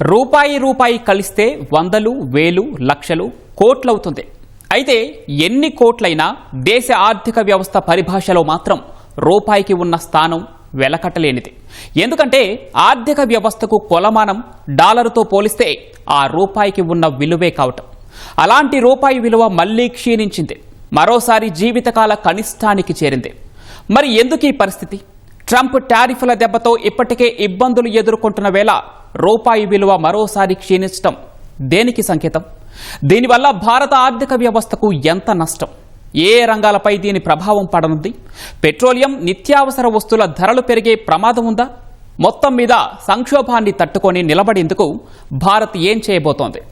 రూపాయి రూపాయి కలిస్తే వందలు వేలు లక్షలు కోట్లవుతుంది. అయితే ఎన్ని కోట్లైనా దేశ ఆర్థిక వ్యవస్థ పరిభాషలో మాత్రం రూపాయికి ఉన్న స్థానం వెలకట్టలేనిది. ఎందుకంటే ఆర్థిక వ్యవస్థకు కొలమానం డాలరుతో పోలిస్తే ఆ రూపాయికి ఉన్న విలువే కావటం. అలాంటి రూపాయి విలువ మళ్ళీ క్షీణించింది. మరోసారి జీవితకాల కనిష్టానికి చేరింది. మరి ఎందుకు ఈ పరిస్థితి? ట్రంప్ టారిఫ్ల దెబ్బతో ఇప్పటికే ఇబ్బందులు ఎదుర్కొంటున్న వేళ రూపాయి విలువ మరోసారి క్షీణించటం దేనికి సంకేతం? దీనివల్ల భారత ఆర్థిక వ్యవస్థకు ఎంత నష్టం? ఏ రంగాలపై దీని ప్రభావం పడనుంది? పెట్రోలియం నిత్యావసర వస్తువుల ధరలు పెరిగే ప్రమాదం ఉందా? మొత్తం మీద సంక్షోభాన్ని తట్టుకొని నిలబడేందుకు భారత్ ఏం చేయబోతోంది?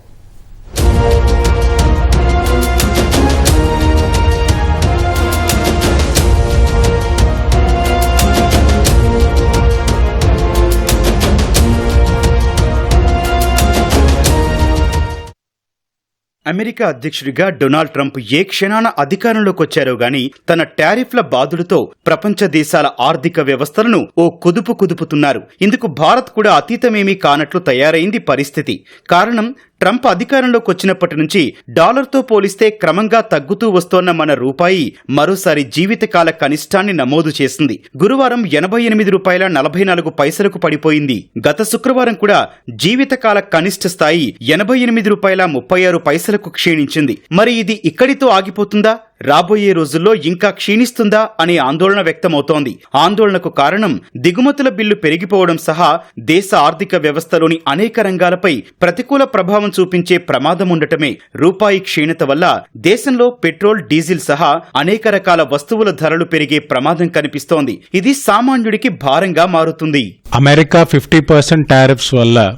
అమెరికా అధ్యక్షుడిగా డొనాల్డ్ ట్రంప్ ఏ క్షణాన అధికారంలోకి వచ్చారో గాని తన టారిఫ్ల బాధులతో ప్రపంచ దేశాల ఆర్థిక వ్యవస్థలను ఓ కుదుపు కుదుపుతున్నారు. ఇందుకు భారత్ కూడా అతీతమేమీ కానట్లు తయారైంది పరిస్థితి. కారణం ట్రంప్ అధికారంలోకి వచ్చినప్పటి నుంచి డాలర్తో పోలిస్తే క్రమంగా తగ్గుతూ వస్తోన్న మన రూపాయి మరోసారి జీవితకాల కనిష్టాన్ని నమోదు చేసింది. గురువారం ఎనభై ఎనిమిది రూపాయల నలభై నాలుగు పైసలకు పడిపోయింది. గత శుక్రవారం కూడా జీవితకాల కనిష్ట స్థాయి ఎనభై ఎనిమిది రూపాయల ముప్పై ఆరు పైసలకు క్షీణించింది. మరి ఇది ఇక్కడితో ఆగిపోతుందా? రాబోయే రోజుల్లో ఇంకా క్షీణిస్తుందా అనే ఆందోళన వ్యక్తమవుతోంది. ఆందోళనకు కారణం దిగుమతుల బిల్లు పెరిగిపోవడం సహా దేశ ఆర్థిక వ్యవస్థలోని అనేక రంగాలపై ప్రతికూల ప్రభావం చూపించే ప్రమాదం ఉండటమే రూపాయి క్షీణత వల్ల దేశంలో పెట్రోల్ డీజిల్ సహా అనేక రకాల వస్తువుల ధరలు పెరిగే ప్రమాదం కనిపిస్తోంది. ఇది సామాన్యుడికి భారంగా మారుతుంది. అమెరికా ఫిఫ్టీ పర్సెంట్ టారిఫ్స్ వల్ల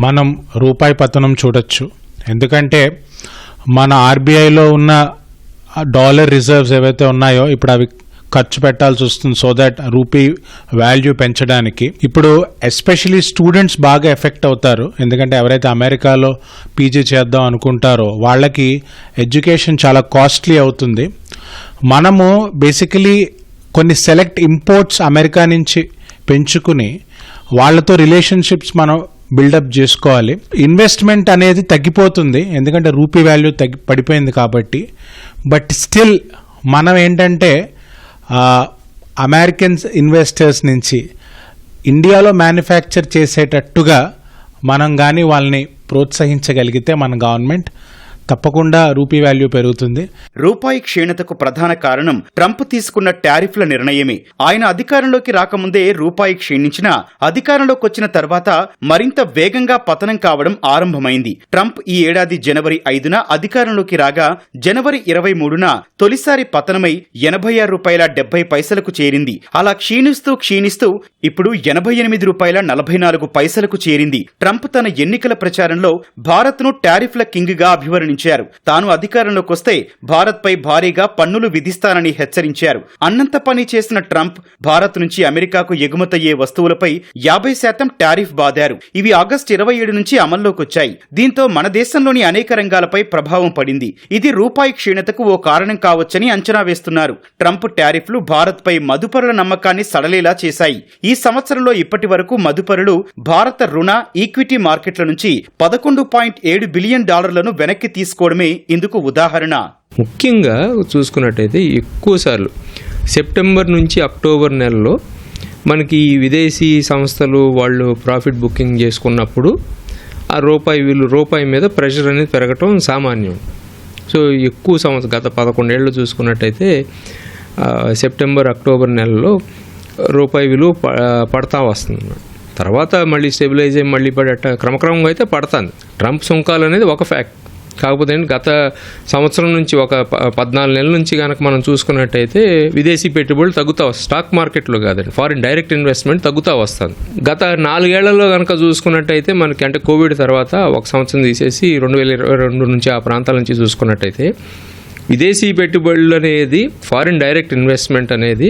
మనం రూపాయి పతనం చూడొచ్చు. ఎందుకంటే మన ఆర్బీఐలో ఉన్న డాలర్ రిజర్వ్స్ ఏవైతే ఉన్నాయో ఇప్పుడు అవి ఖర్చు పెట్టాల్సి వస్తుంది సో దట్ రూపీ వాల్యూ పెంచడానికి. ఇప్పుడు ఎస్పెషలీ స్టూడెంట్స్ బాగా ఎఫెక్ట్ అవుతారు. ఎందుకంటే ఎవరైతే అమెరికాలో పీజీ చేద్దాం అనుకుంటారో వాళ్ళకి ఎడ్యుకేషన్ చాలా కాస్ట్లీ అవుతుంది. మనము బేసికలీ కొన్ని సెలెక్ట్ ఇంపోర్ట్స్ అమెరికా నుంచి పెంచుకుని వాళ్ళతో రిలేషన్షిప్స్ మనం బిల్డప్ చేసుకోవాలి. ఇన్వెస్ట్మెంట్ అనేది తగ్గిపోతుంది. ఎందుకంటే రూపీ వాల్యూ తగ్గి పడిపోయింది కాబట్టి. బట్ స్టిల్ మనం ఏంటంటే అమెరికన్స్ ఇన్వెస్టర్స్ నుంచి ఇండియాలో మ్యానుఫ్యాక్చర్ చేసేటట్టుగా మనం కానీ వాళ్ళని ప్రోత్సహించగలిగితే మన గవర్నమెంట్ తప్పకుండా రూపీ వాల్యూ పెరుగుతుంది. రూపాయి క్షీణతకు ప్రధాన కారణం ట్రంప్ తీసుకున్న టారిఫ్ల నిర్ణయమే. ఆయన అధికారంలోకి రాకముందే రూపాయి క్షీణించినా అధికారంలోకి వచ్చిన తర్వాత మరింత వేగంగా పతనం కావడం ఆరంభమైంది. ట్రంప్ ఈ ఏడాది జనవరి ఐదున అధికారంలోకి రాగా జనవరి ఇరవై మూడున తొలిసారి పతనమై ఎనభై ఆరు రూపాయల డెబ్బై పైసలకు చేరింది. అలా క్షీణిస్తూ క్షీణిస్తూ ఇప్పుడు ఎనభై ఎనిమిది రూపాయల నలభై నాలుగు పైసలకు చేరింది. ట్రంప్ తన ఎన్నికల ప్రచారంలో భారత్ను టారిఫ్ల కింగ్గా అభివర్ణించారు. తాను అధికారంలోకి వస్తే భారత్పై భారీగా పన్నులు విధిస్తానని హెచ్చరించారు. అన్నంత పని చేసిన ట్రంప్ భారత్ నుంచి అమెరికాకు ఎగుమతయ్యే వస్తువులపై యాభై శాతం టారిఫ్ బాదారు. ఇవి ఆగస్టు ఇరవై ఏడు నుంచి అమల్లోకి వచ్చాయి దీంతో మన దేశంలోని అనేక రంగాలపై ప్రభావం పడింది. ఇది రూపాయి క్షీణతకు ఓ కారణం కావచ్చని అంచనా వేస్తున్నారు. ట్రంప్ టారిఫ్లు భారత్పై మదుపరుల నమ్మకాన్ని సడలేలా చేశాయి. ఈ సంవత్సరంలో ఇప్పటి వరకు మదుపరులు భారత రుణ ఈక్విటీ మార్కెట్ల నుంచి పదకొండు పాయింట్ ఏడు బిలియన్ డాలర్లను వెనక్కి తీసుకోవడమే ఇందుకు ఉదాహరణ. ముఖ్యంగా చూసుకున్నట్టయితే ఎక్కువసార్లు సెప్టెంబర్ నుంచి అక్టోబర్ నెలలో మనకి ఈ విదేశీ సంస్థలు వాళ్ళు ప్రాఫిట్ బుకింగ్ చేసుకున్నప్పుడు ఆ రూపాయి వీళ్ళు రూపాయి మీద ప్రెషర్ అనేది పెరగటం సామాన్యం. సో ఎక్కువ సంవత్సరం గత పదకొండేళ్ళు చూసుకున్నట్టయితే సెప్టెంబర్ అక్టోబర్ నెలలో రూపాయి విలువ ప- పడతా వస్తుంది. తర్వాత మళ్ళీ స్టెబిలైజ్ అయ్యి మళ్ళీ పడట క్రమక్రమంగా అయితే పడుతుంది. ట్రంప్ సుంకాలు అనేది ఒక ఫ్యాక్ట్. కాకపోతే గత సంవత్సరం నుంచి ఒక ప- పద్నాలుగు నెలల నుంచి కనుక మనం చూసుకున్నట్టయితే విదేశీ పెట్టుబడులు తగ్గుతా వస్తాయి స్టాక్ మార్కెట్లో కాదండి ఫారిన్ డైరెక్ట్ ఇన్వెస్ట్మెంట్ తగ్గుతూ వస్తుంది. గత నాలుగేళ్ళలో కనుక చూసుకున్నట్టయితే మనకి అంటే కోవిడ్ తర్వాత ఒక సంవత్సరం తీసేసి రెండు వేల ఇరవై రెండు నుంచి ఆ ప్రాంతాల నుంచి చూసుకున్నట్టయితే విదేశీ పెట్టుబడులు అనేది ఫారిన్ డైరెక్ట్ ఇన్వెస్ట్మెంట్ అనేది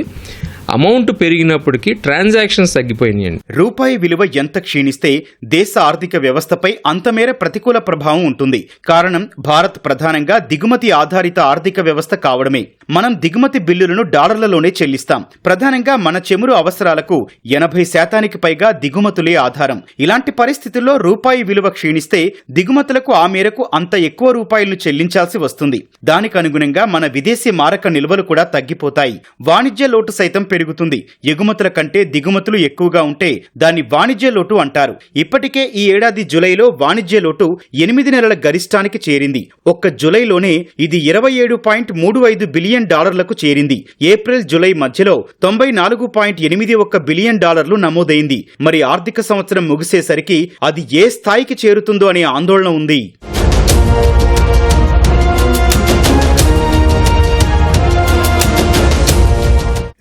అమౌంట్ పెరిగినప్పటికీ ట్రాన్సాక్షన్స్ తగ్గిపోయినాయండి. రూపాయి విలువ ఎంత క్షీణిస్తే దేశ ఆర్థిక వ్యవస్థపై అంతమేర ప్రతికూల ప్రభావం ఉంటుంది. కారణం భారత్ ప్రధానంగా దిగుమతి ఆధారిత ఆర్థిక వ్యవస్థ కావడమే. మనం దిగుమతి బిల్లులను డాలర్లలోనే చెల్లిస్తాం. ప్రధానంగా మన చెమురు అవసరాలకు ఎనభై శాతానికి పైగా దిగుమతులే ఆధారం. ఇలాంటి పరిస్థితుల్లో రూపాయి విలువ క్షీణిస్తే దిగుమతులకు ఆ మేరకు అంత ఎక్కువ రూపాయలను చెల్లించాల్సి వస్తుంది. దానికి అనుగుణంగా మన విదేశీ మారక నిల్వలు కూడా తగ్గిపోతాయి. వాణిజ్య లోటు సైతం పెరుగుతుంది. ఎగుమతుల కంటే దిగుమతులు ఎక్కువగా ఉంటే దాన్ని వాణిజ్య లోటు అంటారు. ఇప్పటికే ఈ ఏడాది జులైలో వాణిజ్య లోటు ఎనిమిది నెలల గరిష్టానికి చేరింది. ఒక్క జులైలోనే ఇది ఇరవై ఏడు పాయింట్ మూడు ఐదు బిలియన్ డాలర్లకు చేరింది. ఏప్రిల్ జులై మధ్యలో తొంభై నాలుగు పాయింట్ ఎనిమిది ఒక్క బిలియన్ డాలర్లు నమోదైంది. మరి ఆర్థిక సంవత్సరం ముగిసేసరికి అది ఏ స్థాయికి చేరుతుందో అనే ఆందోళన ఉంది.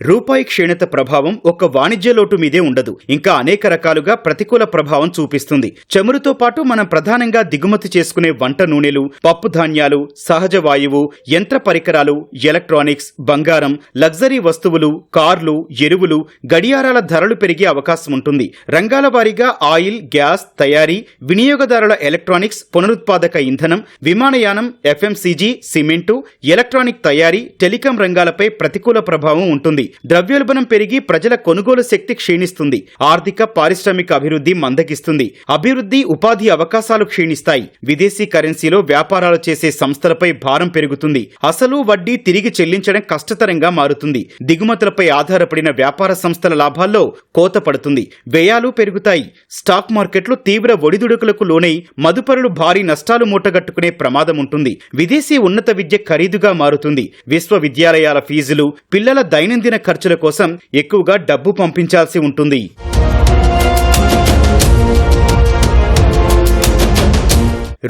రూపాయి క్షీణత ప్రభావం ఒక్క వాణిజ్య లోటు మీదే ఉండదు. ఇంకా అనేక రకాలుగా ప్రతికూల ప్రభావం చూపిస్తుంది. చమురుతో పాటు మనం ప్రధానంగా దిగుమతి చేసుకునే వంట నూనెలు పప్పు ధాన్యాలు సహజ వాయువు యంత్ర పరికరాలు ఎలక్ట్రానిక్స్ బంగారం లగ్జరీ వస్తువులు కార్లు ఎరువులు గడియారాల ధరలు పెరిగే అవకాశం ఉంటుంది. రంగాల వారీగా ఆయిల్ గ్యాస్ తయారీ వినియోగదారుల ఎలక్ట్రానిక్స్ పునరుత్పాదక ఇంధనం విమానయానం ఎఫ్ఎంసీజీ సిమెంటు ఎలక్ట్రానిక్ తయారీ టెలికాం రంగాలపై ప్రతికూల ప్రభావం ఉంటుంది. ద్రవ్యోల్బణం పెరిగి ప్రజల కొనుగోలు శక్తి క్షీణిస్తుంది. ఆర్థిక పారిశ్రామిక అభివృద్ధి మందగిస్తుంది. అభివృద్ధి ఉపాధి అవకాశాలు క్షీణిస్తాయి. విదేశీ కరెన్సీలో వ్యాపారాలు చేసే సంస్థలపై భారం పెరుగుతుంది. అసలు వడ్డీ తిరిగి చెల్లించడం కష్టతరంగా మారుతుంది. దిగుమతులపై ఆధారపడిన వ్యాపార సంస్థల లాభాల్లో కోత పడుతుంది. వ్యయాలు పెరుగుతాయి. స్టాక్ మార్కెట్లు తీవ్ర ఒడిదుడుకులకు లోనై మదుపరులు భారీ నష్టాలు మూటగట్టుకునే ప్రమాదం ఉంటుంది. విదేశీ ఉన్నత విద్య ఖరీదుగా మారుతుంది. విశ్వవిద్యాలయాల ఫీజులు పిల్లల దైనందిన ఖర్చుల కోసం ఎక్కువగా డబ్బు పంపించాల్సి ఉంటుంది.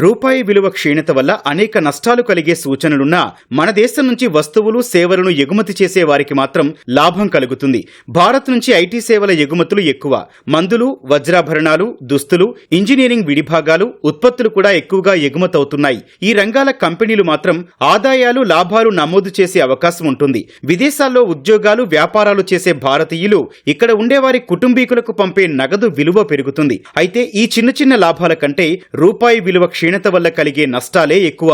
రూపాయి విలువ క్షీణత వల్ల అనేక నష్టాలు కలిగే సూచనలున్నా మన దేశం నుంచి వస్తువులు సేవలను ఎగుమతి చేసే వారికి మాత్రం లాభం కలుగుతుంది. భారత్ నుంచి ఐటీ సేవల ఎగుమతులు ఎక్కువ. మందులు వజ్రాభరణాలు దుస్తులు ఇంజనీరింగ్ విడిభాగాలు ఉత్పత్తులు కూడా ఎక్కువగా ఎగుమతవుతున్నాయి. ఈ రంగాల కంపెనీలు మాత్రం ఆదాయాలు లాభాలు నమోదు చేసే అవకాశం ఉంటుంది. విదేశాల్లో ఉద్యోగాలు వ్యాపారాలు చేసే భారతీయులు ఇక్కడ ఉండేవారి కుటుంబీకులకు పంపే నగదు విలువ పెరుగుతుంది. అయితే ఈ చిన్న చిన్న లాభాల కంటే రూపాయి విలువ క్షీణ క్షీణత వల్ల కలిగే నష్టాలే ఎక్కువ.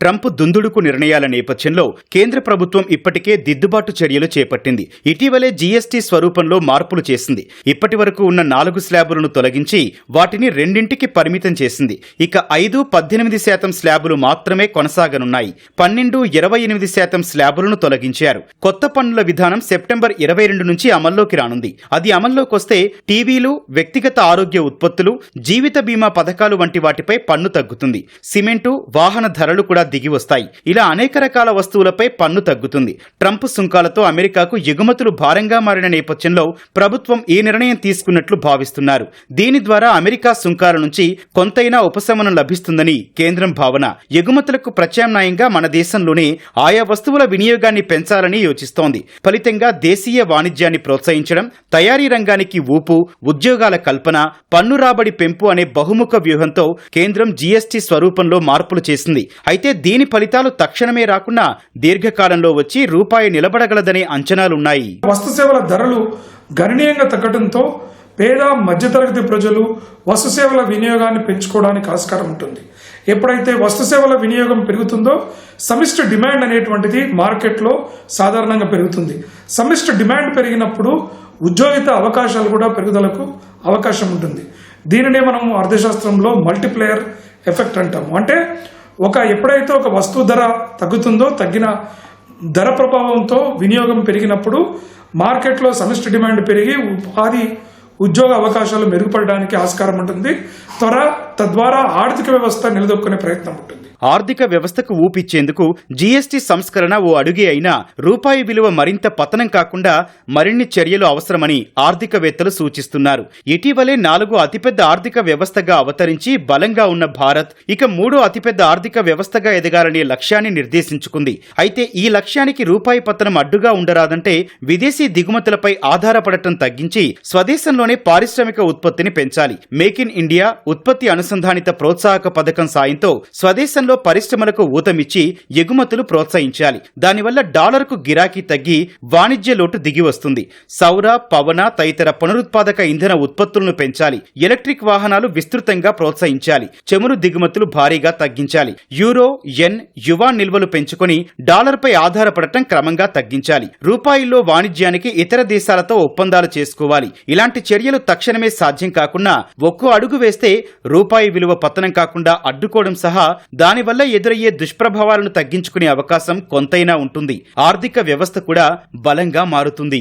ట్రంప్ దుందుడుకు నిర్ణయాల నేపథ్యంలో కేంద్ర ప్రభుత్వం ఇప్పటికే దిద్దుబాటు చర్యలు చేపట్టింది. ఇటీవలే జీఎస్టీ స్వరూపంలో మార్పులు చేసింది. ఇప్పటి వరకు ఉన్న నాలుగు స్లాబులను తొలగించి వాటిని రెండింటికి పరిమితం చేసింది. ఇక ఐదు పద్దెనిమిది శాతం స్లాబులు మాత్రమే కొనసాగనున్నాయి. పన్నెండు ఇరవై ఎనిమిది శాతం స్లాబులను తొలగించారు. కొత్త పన్నుల విధానం సెప్టెంబర్ ఇరవై రెండు నుంచి అమల్లోకి రానుంది. అది అమల్లోకి వస్తే టీవీలు వ్యక్తిగత ఆరోగ్య ఉత్పత్తులు జీవిత బీమా పథకాలు వంటి వాటిపై పన్ను తగ్గుతుంది. సిమెంటు వాహన ధరలు కూడా దిగి వస్తాయి. ఇలా అనేక రకాల వస్తువులపై పన్ను తగ్గుతుంది. ట్రంప్ సుంకాలతో అమెరికాకు ఎగుమతులు భారంగా మారిన నేపథ్యంలో ప్రభుత్వం ఈ నిర్ణయం తీసుకున్నట్లు భావిస్తున్నారు. దీని ద్వారా అమెరికా సుంకాల నుంచి కొంతైనా ఉపశమనం లభిస్తుందని కేంద్రం భావన. ఎగుమతులకు ప్రత్యామ్నాయంగా మన దేశంలోనే ఆయా వస్తువుల వినియోగాన్ని పెంచాలని యోచిస్తోంది. ఫలితంగా దేశీయ వాణిజ్యాన్ని ప్రోత్సహించడం తయారీ రంగానికి ఊపు ఉద్యోగాల కల్పన పన్ను రాబడి పెంపు అనే బహుముఖ వ్యూహంతో కేంద్రం జీఎస్టీ స్వరూపంలో మార్పులు చేసింది. అయితే దీని ఫలితాలు తక్షణమే రాకుండా దీర్ఘకాలంలో వచ్చి రూపాయి నిలబడగలదనే అంచనాలున్నాయి. వస్తు సేవల ధరలు గణనీయంగా తగ్గడంతో పేద మధ్యతరగతి ప్రజలు వస్తు సేవల వినియోగాన్ని పెంచుకోవడానికి ఆస్కారం ఉంటుంది. ఎప్పుడైతే వస్తు సేవల వినియోగం పెరుగుతుందో సమిష్టి డిమాండ్ అనేటువంటిది మార్కెట్లో సాధారణంగా పెరుగుతుంది. సమిష్టి డిమాండ్ పెరిగినప్పుడు ఉద్యోగిత అవకాశాలు కూడా పెరుగుదలకు అవకాశం ఉంటుంది. దీనినే మనం అర్థశాస్త్రంలో మల్టీప్లేయర్ ఎఫెక్ట్ అంటాము. అంటే ఒక ఎప్పుడైతే ఒక వస్తువు ధర తగ్గుతుందో తగ్గిన ధర ప్రభావంతో వినియోగం పెరిగినప్పుడు మార్కెట్లో సమిష్టి డిమాండ్ పెరిగి ఉపాధి ఉద్యోగ అవకాశాలు మెరుగుపడడానికి ఆస్కారం ఉంటుంది. త్వర తద్వారా ఆర్థిక వ్యవస్థ నిలదొక్కునే ప్రయత్నం ఉంటుంది. ఆర్థిక వ్యవస్థకు ఊపిచ్చేందుకు జీఎస్టీ సంస్కరణ ఓ అడుగే అయినా రూపాయి విలువ మరింత పతనం కాకుండా మరిన్ని చర్యలు అవసరమని ఆర్థికవేత్తలు సూచిస్తున్నారు. ఇటీవలే నాలుగు అతిపెద్ద ఆర్థిక వ్యవస్థగా అవతరించి బలంగా ఉన్న భారత్ ఇక మూడో అతిపెద్ద ఆర్థిక వ్యవస్థగా ఎదగాలనే లక్ష్యాన్ని నిర్దేశించుకుంది. అయితే ఈ లక్ష్యానికి రూపాయి పతనం అడ్డుగా ఉండరాదంటే విదేశీ దిగుమతులపై ఆధారపడటం తగ్గించి స్వదేశంలోనే పారిశ్రామిక ఉత్పత్తిని పెంచాలి. మేక్ ఇన్ ఇండియా ఉత్పత్తి అనుసంధానిత ప్రోత్సాహక పథకం సాయంతో స్వదేశంలో పరిశ్రమలకు ఊతమిచ్చి ఎగుమతులు ప్రోత్సహించాలి. దానివల్ల డాలర్కు గిరాకీ తగ్గి వాణిజ్య లోటు దిగి వస్తుంది. సౌర పవన తదితర పునరుత్పాదక ఇంధన ఉత్పత్తులను పెంచాలి. ఎలక్ట్రిక్ వాహనాలు విస్తృతంగా ప్రోత్సహించాలి. చమురు దిగుమతులు భారీగా తగ్గించాలి. యూరో ఎన్ యువా నిల్వలు పెంచుకొని డాలర్పై ఆధారపడటం క్రమంగా తగ్గించాలి. రూపాయిల్లో వాణిజ్యానికి ఇతర దేశాలతో ఒప్పందాలు చేసుకోవాలి. ఇలాంటి చర్యలు తక్షణమే సాధ్యం కాకుండా ఒక్కో అడుగు వేస్తే రూపాయి విలువ పతనం కాకుండా అడ్డుకోవడం సహా దాని దానివల్ల ఎదురయ్యే దుష్ప్రభావాలను తగ్గించుకునే అవకాశం కొంతైనా ఉంటుంది. ఆర్థిక వ్యవస్థ కూడా బలంగా మారుతుంది.